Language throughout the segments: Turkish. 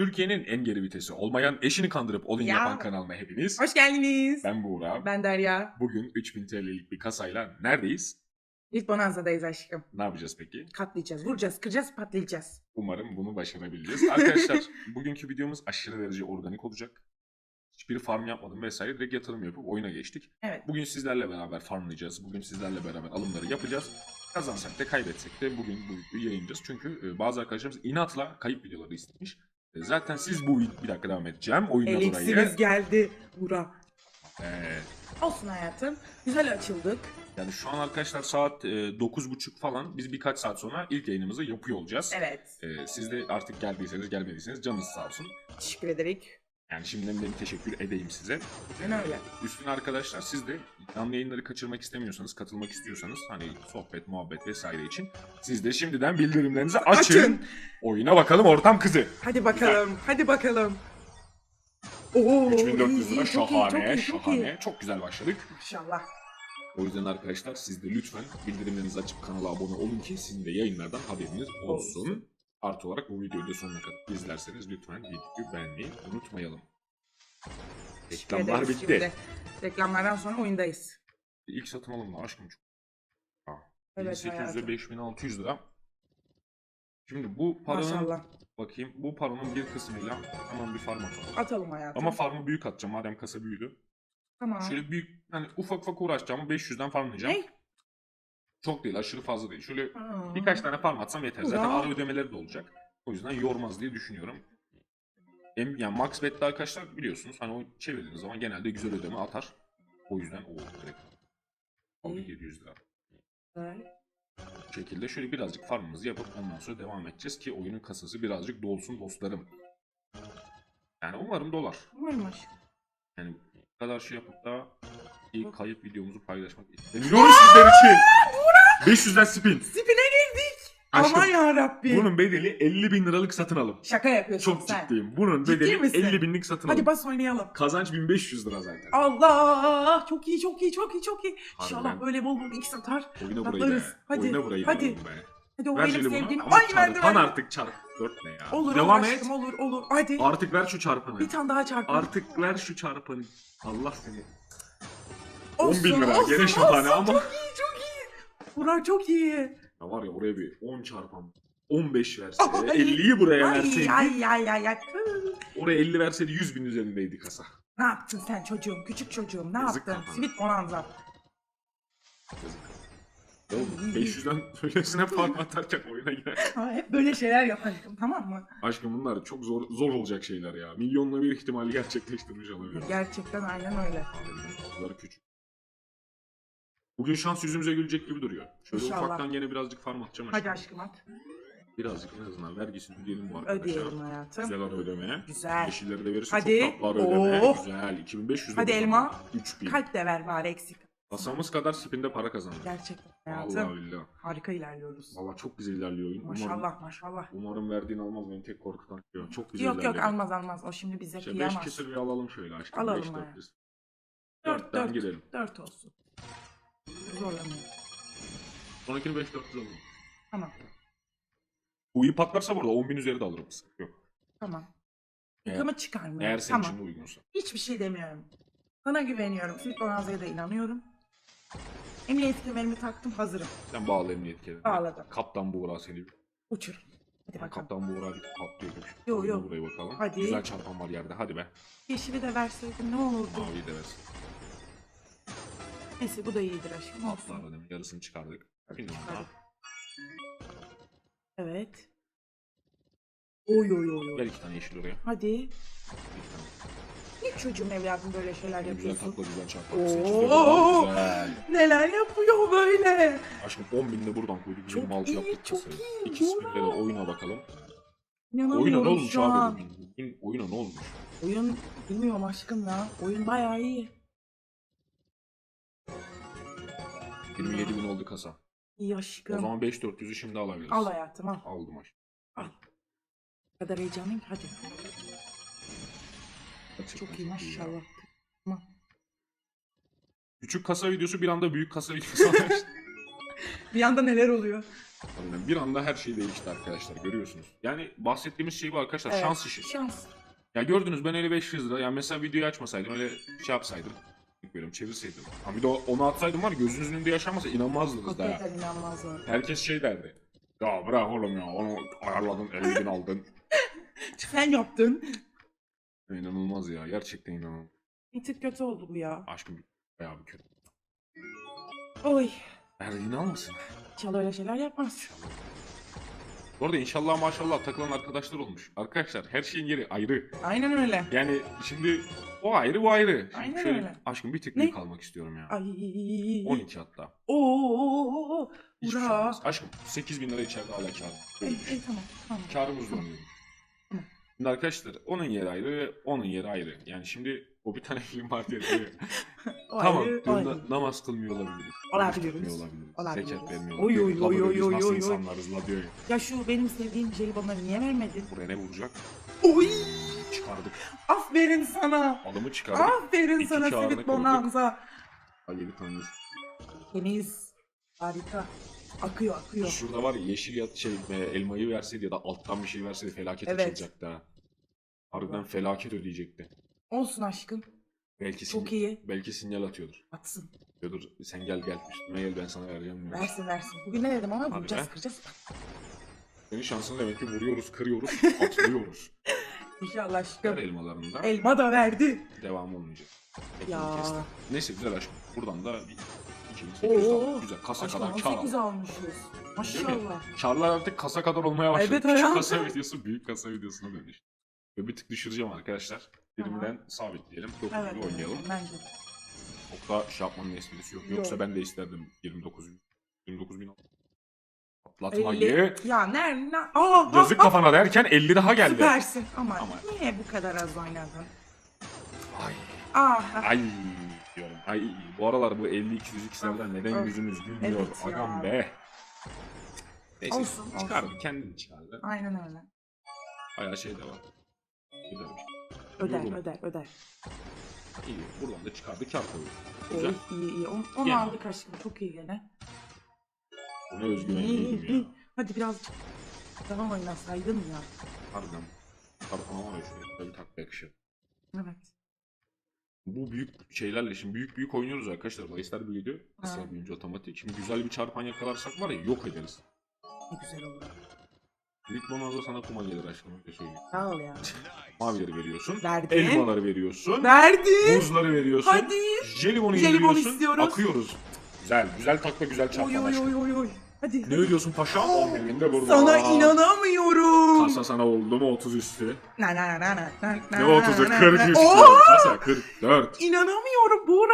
Türkiye'nin en geri vitesi olmayan eşini kandırıp olin Ya. yapan kanalıma hepiniz. Hoş geldiniz. Ben Buğra. Ben Derya. Bugün 3000 TL'lik bir kasayla neredeyiz? İlk bonanzadayız aşkım. Ne yapacağız peki? Katlayacağız, vuracağız, kıracağız, patlayacağız. Umarım bunu başarabileceğiz. Arkadaşlar bugünkü videomuz aşırı derece organik olacak. Hiçbir farm yapmadım vesaire. Direkt yatırım yapıp oyuna geçtik. Evet. Bugün sizlerle beraber farmlayacağız. Bugün sizlerle beraber alımları yapacağız. Kazansak da kaybetsek de bugün bu videoyu yayınlayacağız. Çünkü e, bazı arkadaşlarımız inatla kayıp videoları istemiş. E, Zaten siz bu bir dakika devam edeceğim. Oyunda Eliksimiz burayı. geldi. Vura. Evet. Olsun hayatım. Güzel açıldık. Yani şu an arkadaşlar saat e, 9.30 falan. Biz birkaç saat sonra ilk yayınımızı yapıyor olacağız. Evet. E, siz de artık geldiyseniz gelmediyseniz canınız sağ olsun. Teşekkür ederek. Yani şimdiden de bir teşekkür edeyim size. Ben öyle. Üstüne arkadaşlar siz de canlı yayınları kaçırmak istemiyorsanız, katılmak istiyorsanız hani sohbet, muhabbet vesaire için siz de şimdiden bildirimlerinizi açın. Açın. Oyuna bakalım ortam kızı. Hadi bakalım. Hadi bakalım. Oo, 3400 iyi, lira iyi, çok iyi, şahane, çok iyi, çok iyi. şahane. Çok güzel başladık. Maşallah. O yüzden arkadaşlar siz de lütfen bildirimlerinizi açıp kanala abone olun ki sizin de yayınlardan haberiniz olsun. Artı olarak bu videoyu da sonuna kadar izlerseniz lütfen videoyu beğenmeyi unutmayalım. Reklamlar bitti. şimdi. Reklamlardan sonra oyundayız. İlk satın alımla aşkım çok. Evet 1800'e hayatım. 5600 lira. Şimdi bu paranın Maşallah. bakayım bu paranın bir kısmıyla hemen bir farm atalım. Atalım hayatım. Ama farmı büyük atacağım madem kasa büyüdü. tamam. Şöyle büyük hani ufak ufak uğraşacağım 500'den farmlayacağım. Ne? Çok değil aşırı fazla değil. Şöyle Aa. birkaç tane farm atsam yeter. Zaten Ya. ara ödemeleri de olacak. O yüzden yormaz diye düşünüyorum. Hem, yani max bet'te arkadaşlar biliyorsunuz hani o çevirdiğiniz zaman genelde güzel ödeme atar. O yüzden o direkt aldık İyi. 700 lira. Evet. Bu şekilde şöyle birazcık farmımızı yapıp ondan sonra devam edeceğiz ki oyunun kasası birazcık dolsun dostlarım. Yani umarım dolar. Umarım aşkım. Yani bu kadar şey yapıp da ilk kayıp videomuzu paylaşmak istemiyoruz sizler için. 500'den spin. Spine girdik. Aşkım, Aman yarabbi. Bunun bedeli 50 bin liralık satın alım. Şaka yapıyorsun Çok sen. ciddiyim. Bunun Ciddi bedeli misin? 50 binlik satın alım. Hadi bas oynayalım. Kazanç 1500 lira zaten. Allah! Çok iyi, çok iyi, çok iyi, çok iyi. İnşallah böyle bol bol x atar. Oyna burayı be. Hadi, Oyna burayı hadi. be. be. Hadi o Ver benim şöyle bunu. sevdiğim. Ama Ay çarpan artık çarp. 4 ne ya? Olur Devam olur et. aşkım olur olur. Hadi. Artık ver şu çarpanı. Bir tane daha çarpın. Artık ver şu çarpanı. Allah seni. Olsun, 10 bin lira. Gene şahane ama. Çok. Burak çok iyi. Ya var ya oraya bir 10 çarpan 15 verse, Ay. 50'yi buraya Ay verseydi, ay ay ay ay. Oraya 50 verseydi 100 bin üzerindeydi kasa. Ne yaptın sen çocuğum? Küçük çocuğum. Ne Yazık yaptın? kafana. Sweet bonanza. Yazık. Oğlum 500'den öylesine farm atarken oyuna girer. Hep böyle şeyler yap aşkım tamam mı? Aşkım bunlar çok zor zor olacak şeyler ya. Milyonla bir ihtimali gerçekleştirmiş olabilir. Gerçekten aynen öyle. Bunlar küçük. Bugün şans yüzümüze gülecek gibi duruyor. Şöyle İnşallah. ufaktan gene birazcık farm atacağım Hadi aşkım. aşkım at. Birazcık en azından vergisini ödeyelim bu arkadaşa. Ödeyelim hayatım. Güzel ara ödemeye. Güzel. Yeşilleri de verirse Hadi. çok tatlı ara ödeme. Oh. Güzel. 2500 Hadi elma. kazandık. 3000. Kalp de ver bari eksik. Kasamız kadar spinde para kazandık. Gerçekten Allah hayatım. billah. Harika ilerliyoruz. Valla çok güzel ilerliyor oyun. Umarım, Maşallah maşallah. umarım verdiğin almaz beni tek korkutan. Yok, çok güzel Yok yok ilerliyor. almaz almaz. O şimdi bize İşte 5 kıyamaz. kesir bir alalım şöyle aşkım. Alalım 5. 4. Dört, 4'ten dört. girelim. Dört olsun. Zorlamayın. Sonrakini 5 4 alalım. Tamam. Bu iyi patlarsa burada 10 bin üzeri de alırım. Sıkıntı Yok. Tamam. Eğer- Yıkımı çıkarmıyorum. Eğer senin tamam. için de uygunsa. Hiçbir şey demiyorum. Sana güveniyorum. Sweet bonanza'ya da inanıyorum. Emniyet kemerimi taktım hazırım. Sen bağla emniyet kemerini. Bağladım. Kaptan Buğra seni. Uçur. Hadi bakalım. Kaptan Buğra bir patlıyor. gibi. Yo, Oyna yo. Buraya bakalım. Hadi. Güzel çarpan var yerde. Hadi be. Yeşili de verseydin ne olurdu? Maviyi de versin. Neyse bu da iyidir aşkım Atlar olsun. ödemi. Yarısını çıkardık. Çıkardık. Evet. Oy oy oy Ver iki tane yeşil oraya. Hadi. Ne çocuğum evladım böyle şeyler Güzel yapıyorsun? tatlı güzel çarpan. Oo. Güzel. Neler yapıyor böyle? Aşkım 10 bin de buradan koyduk. Çok 26 iyi, yaptık çok kasayı. iyi. İki spinle de oyuna bakalım. İnanamıyorum Oyuna ne olmuş şu an. abi bugün? Bugün oyuna ne olmuş? Oyun bilmiyorum aşkım ya. Oyun bayağı iyi. 27 bin oldu kasa. İyi O zaman 5400'ü şimdi alabiliriz. Al hayatım al. Aldım aşkım. Al. Bu kadar heyecanlıyım ki, hadi. Gerçekten Çok iyi maşallah. Tamam. Küçük kasa videosu bir anda büyük kasa videosu. Bir anda neler oluyor? Bir anda her şey değişti arkadaşlar görüyorsunuz. Yani bahsettiğimiz şey bu arkadaşlar Evet, şans işi. Şans. Ya gördünüz ben öyle 500 lira yani mesela videoyu açmasaydım öyle şey yapsaydım. Böyle çevirseydim. Ama bir de onu atsaydım var gözünüzün önünde yaşamasa inanmazdınız da. Hakikaten inanmazlar. Herkes şey derdi. Ya bırak oğlum ya onu ayarladın 50 bin aldın. Sen yaptın. İnanılmaz ya gerçekten inanılmaz. Bir tık kötü oldu bu ya. Aşkım bayağı bir kötü. Oy. Verdiğini almasın. Çal öyle şeyler yapmaz. Bu arada inşallah maşallah takılan arkadaşlar olmuş. Arkadaşlar her şeyin yeri ayrı. Aynen öyle. Yani şimdi o ayrı bu ayrı. Aynen şöyle, öyle. Aşkım bir tık Ne? büyük almak istiyorum ya. Ay. 12 hatta. Oo. Hiçbir şey Ura. olmaz. Aşkım 8 bin lira içeride hala kar. Ey, ey, tamam. Tamam. Oynuyoruz. Tamam. Şimdi arkadaşlar onun yeri ayrı, onun yeri ayrı. Yani şimdi o bir tane film var diye. diyor. Tamam, ayrı, da namaz kılmıyor olabiliriz. Olabiliriz. Olabiliriz. Olabiliriz. Zekat vermiyor Oy, oy, oy, oy, oy, oy, insanlarız la diyor. Ya şu benim sevdiğim jelibonları niye vermedin? Buraya ne vuracak? Oy. Çıkardık. Aferin sana. Adamı çıkardık. Aferin İki sana kağıdını Sweet koyduk. Bonanza. Ay yedi tanesi. Temiz. Harika. Akıyor akıyor. Şurada var ya yeşil ya şey e, elmayı verseydi ya da alttan bir şey verseydi felaket Evet. açılacaktı ha. Harbiden felaket ödeyecekti. Olsun aşkım. Belki Çok sin- iyi. belki sinyal atıyordur. Atsın. Diyordur sen gel gel üstüme gel ben sana vereceğim diyor. Versin versin. Bugün ne dedim ama vuracağız be. kıracağız. Senin şansın demek ki vuruyoruz, kırıyoruz, atlıyoruz. İnşallah Her aşkım. elmalarında Elma da verdi. devamı olmayacak. Ya. Ekmeği kestim. Neyse güzel aşkım. Buradan da bir 2800 Oo. Güzel kasa Aşkım kadar kar 18 aldık. almışız. Maşallah. Karlar artık kasa kadar olmaya başladı. Evet, Küçük hayatım. kasa videosu büyük kasa videosuna dönüş. Ve bir tık düşüreceğim arkadaşlar. Birimden sabitleyelim. 9 Evet. oynayalım. Bence. Çok da şey yapmanın esprisi yok. Yok. Yoksa ben de isterdim 29 bin. 29 bin. Atlatmayı. 50. Ya nerede? Aa, Yazık aa, kafana derken 50 daha geldi. Süpersin. Ama, Ama- niye bu kadar az oynadın? Ay. Ah. Ay diyorum. Ay bu aralar bu 50 200 neden Of. yüzümüz gülmüyor. Evet ya. Agam be. Neyse Olsun, çıkardı olsun. kendini çıkardı. Aynen öyle. Bayağı şey de var. Güzelmiş. Öder öder öder. İyi buradan da çıkardı kar koydu. İyi Güzel. iyi iyi. Onu, onu Yani. aldık aşkım. Çok iyi gene. Buna özgüvenliydim ya. Hadi birazcık daha oynasaydın ya. Harbiden. Tarafına var ya şöyle tabii takla yakışır. Evet. Bu büyük şeylerle şimdi büyük büyük oynuyoruz arkadaşlar. Bahisler büyüdü. Kısa Ha. büyüyünce otomatik. Şimdi güzel bir çarpan yakalarsak var ya yok ederiz. Ne güzel olur. Büyük bonanza sana kuma gelir aşkım öyle söyleyeyim. Sağ ol ya. Mavileri veriyorsun. Verdin. Elmaları veriyorsun. Verdin. Buzları veriyorsun. Hadi. Jelibonu Jelibon istiyoruz. Akıyoruz. Güzel. Güzel takla güzel Oy çarpan oy aşkım. oy oy oy. Hadi. Ne ödüyorsun paşa? 10 binde burada. Sana inanamıyorum. Kasa sana oldu mu 30 üstü? Na na na na na Ne na 30'u? na 40 na. üstü. Oo! Kasa 44. İnanamıyorum.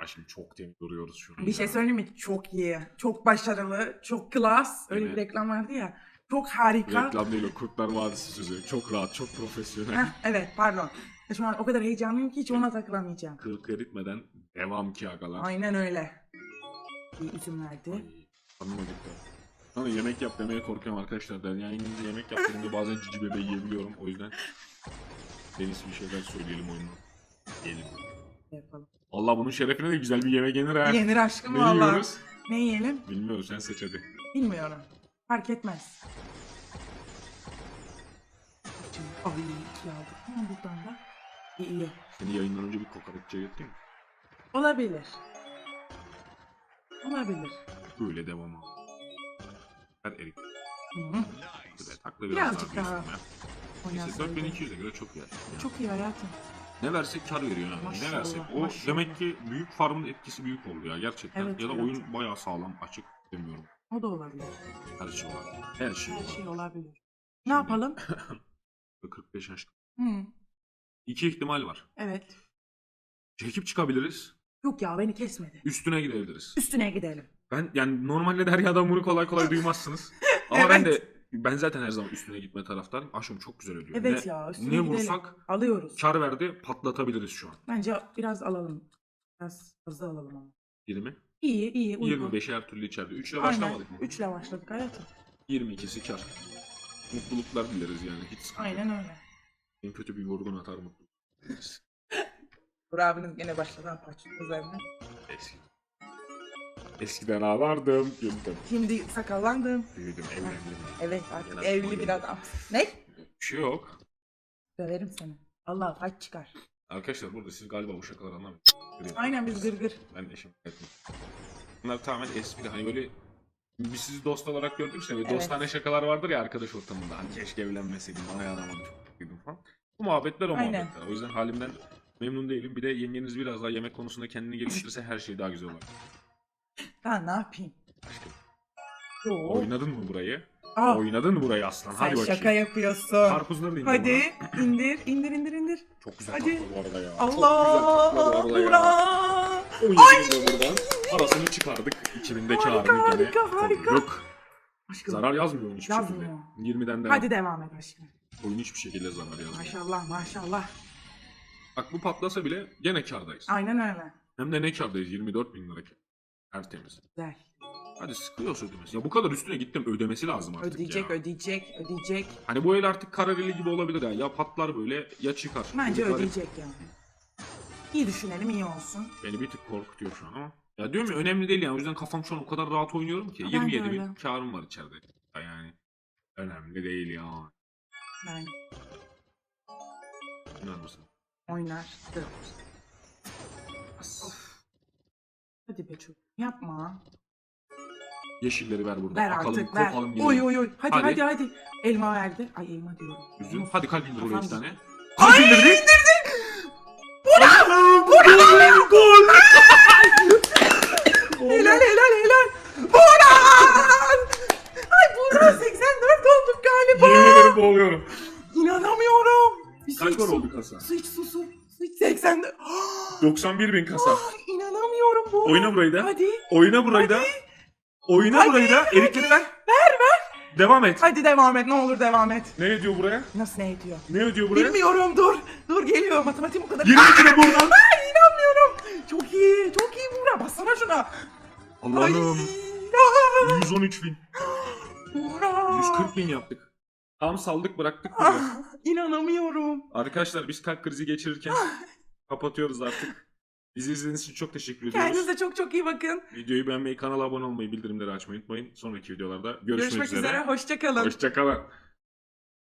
Ay şimdi çok temiz duruyoruz şu an. Bir şey söyleyeyim mi? Çok iyi. Çok başarılı. Çok klas. Öyle Evet. bir reklam vardı ya. Çok harika. Reklam değil o Kurtlar Vadisi sözü. Çok rahat, çok profesyonel. Heh, evet pardon. Şu an o kadar heyecanlıyım ki hiç ona takılamayacağım. Kırk eritmeden devam ki agalar. Aynen öyle. Bir üzüm verdi. Ay, Karnım acıktı. Sana yemek yap demeye korkuyorum arkadaşlar. Ben yani İngilizce yemek yap dediğimde bazen cici bebeği yiyebiliyorum. O yüzden en iyisi bir şeyler söyleyelim oyundan. Yiyelim. Yapalım. Allah bunun şerefine de güzel bir yemek yenir ha. Yenir aşkım Ne valla. yiyoruz? Ne yiyelim? Bilmiyorum sen seç hadi. Bilmiyorum. Fark etmez. Şimdi ay iki aldık. Ama buradan da iyi iyi. Seni yayından önce bir kokoreççiye getireyim mi? Olabilir. Olabilir. Böyle devam abi. Ver erik. Hı -hı. Güzel takla biraz Birazcık daha. Neyse Oynasaydı. 4200'e göre çok iyi. Çok iyi hayatım. Ne versek kar veriyor yani. Ne Maşallah, versek. O maşallah. demek ki büyük farmın etkisi büyük oldu ya gerçekten. Evet, ya da evet. oyun bayağı sağlam açık demiyorum. O da olabilir. Her şey olabilir. Her şey Her olabilir. şey olabilir. Ne yapalım? 45 yaş. Hı, İki ihtimal var. evet. Çekip çıkabiliriz. Yok ya beni kesmedi. Üstüne gidebiliriz. Üstüne gidelim. Ben yani normalde Derya'dan bunu kolay kolay duymazsınız. Ama ben de ben zaten her zaman üstüne gitme taraftarım. Aşkım çok güzel ödüyor. Evet ne, ya üstüne ne gidelim. vursak Alıyoruz. kar verdi patlatabiliriz şu an. Bence biraz alalım. Biraz fazla alalım ama. 20. İyi iyi uygun. 25 her türlü içeride. 3 ile Aynen. başlamadık mı? 3 ile başladık hayatım. 22'si kar. Mutluluklar dileriz yani. Hiç sıkıntı yok. Aynen öyle. En kötü bir vurgun atar mutluluk. dileriz. Abiniz gene başladı apaçlık üzerine. Eski. Eskiden ağlardım, güldüm. Şimdi sakallandım. Büyüdüm, evlendim. Evet artık Biraz evli bir adam. Ne? Bir şey yok. Döverim seni. Allah kaç çıkar. Arkadaşlar burada siz galiba bu şakaları anlamıyorsunuz. Aynen biz gırgır. Ben eşim ettim. Bunlar tamamen espri. Hani böyle biz sizi dost olarak gördük işte. Böyle Evet. dostane şakalar vardır ya arkadaş ortamında. Hani keşke evlenmeseydim, bana yaramadı çok falan. Bu muhabbetler o Aynen. muhabbetler. O yüzden halimden memnun değilim. Bir de yengeniz biraz daha yemek konusunda kendini geliştirirse her şey daha güzel olur. Ben ne yapayım? Aşkım. Yo. Oynadın mı burayı? Aa, Oynadın burayı aslan? sen Hadi bakayım. şaka yapıyorsun. Karpuzları da indir Hadi bana. indir indir indir indir. Çok güzel Hadi. tatlı bu arada ya. Allah! Çok güzel tatlı bu arada ya. Burak! 17 bin de buradan. Parasını çıkardık. 2000'deki Harika, harbi gene. harika, harika. Yok. Aşkım. Zarar yazmıyor hiçbir Yazmıyor. şekilde. 20'den devam. Hadi devam et aşkım. Oyun hiçbir şekilde zarar yazmıyor. Maşallah maşallah. Bak bu patlasa bile gene kardayız. Aynen öyle. Hem de ne kardayız? 24 bin lira kar. Tertemiz. Güzel. Hadi sıkıyorsa ödemesi. Ya bu kadar üstüne gittim ödemesi lazım artık Ödeyecek ya. ödeyecek ödeyecek. Hani bu el artık karareli gibi olabilir ya. Ya patlar böyle ya çıkar. Bence ya, ödeyecek yani. İyi düşünelim iyi olsun. Beni bir tık korkutuyor şu an ama. Ya diyorum ya önemli değil yani. O yüzden kafam şu an o kadar rahat oynuyorum ki. Ben de 27 bin öyle. karım var içeride. Ya Yani önemli değil ya. Ben İnar mısın? oynar. Dur. As. Hadi be çocuğum yapma. Yeşilleri ver burada. Ver Akalım, artık ver. kopalım gidelim. Oy oy oy. Hadi, Hadi. hadi hadi Elma verdi. Ay elma diyorum. Üzüm. Hadi kalp indir oraya iki tane. Kalp indirdi. Burak! Burak! Gol! helal helal helal. Burak! Ay Burak 84 olduk galiba. Yemin ederim boğuluyorum. İnanamıyorum. Bir su Kaç iç, para su. oldu kasa? Su iç su su. Su iç 84. 91 bin kasa. Ay, İnanamıyorum bu. Oyna burayı da. Hadi. Oyna burayı da. Oyna Hadi, burayı da. Erikleri ver. Ver ver. Devam et. Hadi devam et ne olur devam et. Ne ediyor buraya? Nasıl ne ediyor? Ne ödüyor buraya? Bilmiyorum dur. Dur geliyor matematiğim bu kadar. 20 kilo buradan. Ay inanmıyorum. Çok iyi. Çok iyi Buğra. Bassana şuna. Allah'ım. ya. 113 bin. Buğra. 140 bin yaptık. Tam saldık bıraktık burada. Ah, inanamıyorum. Arkadaşlar biz kalp krizi geçirirken kapatıyoruz artık. Bizi izlediğiniz için çok teşekkür ediyoruz. Kendinize çok çok iyi bakın. Videoyu beğenmeyi, kanala abone olmayı, bildirimleri açmayı unutmayın. Sonraki videolarda görüşmek, Görüşmek üzere. Hoşçakalın. Hoşçakalın.